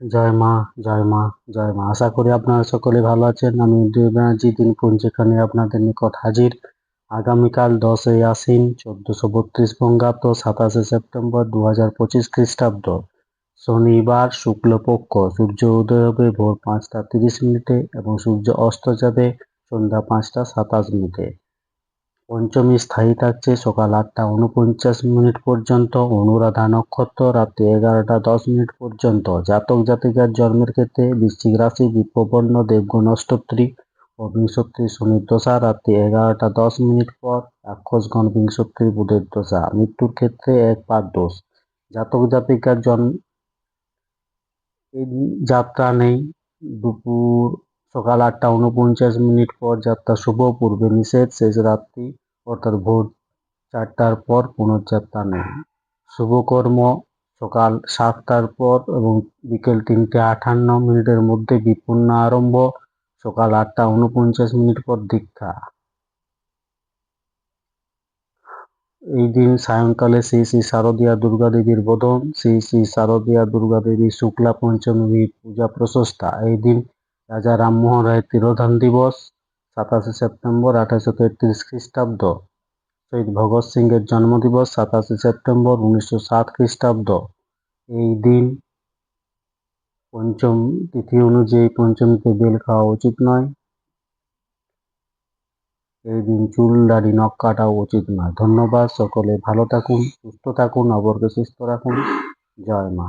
জয় মা জয় মা জয় মা। আশা করি আপনারা সকলে ভালো আছেন। আমি উদয় ব্যানার্জি দিন পঞ্জিকা আপনাদের নিকট হাজির। আগামীকাল দশই আশ্বিন, চোদ্দশো বত্রিশ বঙ্গাব্দ, সাতাশে সেপ্টেম্বর দু হাজার পঁচিশ খ্রিস্টাব্দ। শনিবার শুক্লপক্ষ, সূর্য উদয় হবে ভোর পাঁচটা তিরিশ মিনিটে এবং সূর্য অস্ত যাবে সন্ধ্যা পাঁচটা সাতাশ মিনিটে। পঞ্চমী স্থায়ী থাকছে সকাল আটটা উনপঞ্চাশ মিনিট পর্যন্ত, অনুরাধা নক্ষত্র রাত্রি এগারোটা দশ মিনিট পর্যন্ত। জাতক জাতিকার জন্মের ক্ষেত্রে বৃশ্চিক রাশি বিপ্রবর্ণ, দেবগণ, অষ্টত্রী ও বিংশত্রী শনির দশা, রাত্রি এগারোটা দশ মিনিট পর রাক্ষসগণ বিংশত্রী, বুধের দশা। মৃত্যুর ক্ষেত্রে এক পাদ দোষ। জাতক জাতিকার জন্ম যাত্রা নেই। দুপুর সকাল আটটা উনপঞ্চাশ মিনিট পর যাত্রা শুভ, পূর্বে নিষেধ, শেষ রাত্রি অর্থাৎ ভোর চারটার পর পুনর্যাত্রা নেই। শুভকর্ম সকাল সাতটার পর এবং বিকেল তিনটে আটান্ন মিনিটের মধ্যে বিপন্ন আরম্ভ, সকাল আটটা উনপঞ্চাশ মিনিট পর দীক্ষা। এই দিন সায়ংকালে শ্রী শ্রী শারদীয়া দুর্গা দেবীর বোধন শ্রী শ্রী শারদীয়া দুর্গা দেবীর শুক্লা পঞ্চমী পূজা প্রশস্তা। এই দিন রাজা রামমোহন রায়ের তিরোধান দিবস সাতাশে সেপ্টেম্বর আঠারোশো তেত্রিশ খ্রিস্টাব্দ। শহীদ ভগৎ সিংয়ের জন্মদিবস সাতাশে সেপ্টেম্বর উনিশশো সাত খ্রিস্টাব্দ। এই দিন পঞ্চম তিথি অনুযায়ী পঞ্চমীতে বেল খাওয়া উচিত নয়। এই দিন চুল, দাড়ি, নখ কাটাও উচিত নয়। ধন্যবাদ, সকলে ভালো থাকুন, সুস্থ থাকুন অপরকে সুস্থ রাখুন। জয় মা।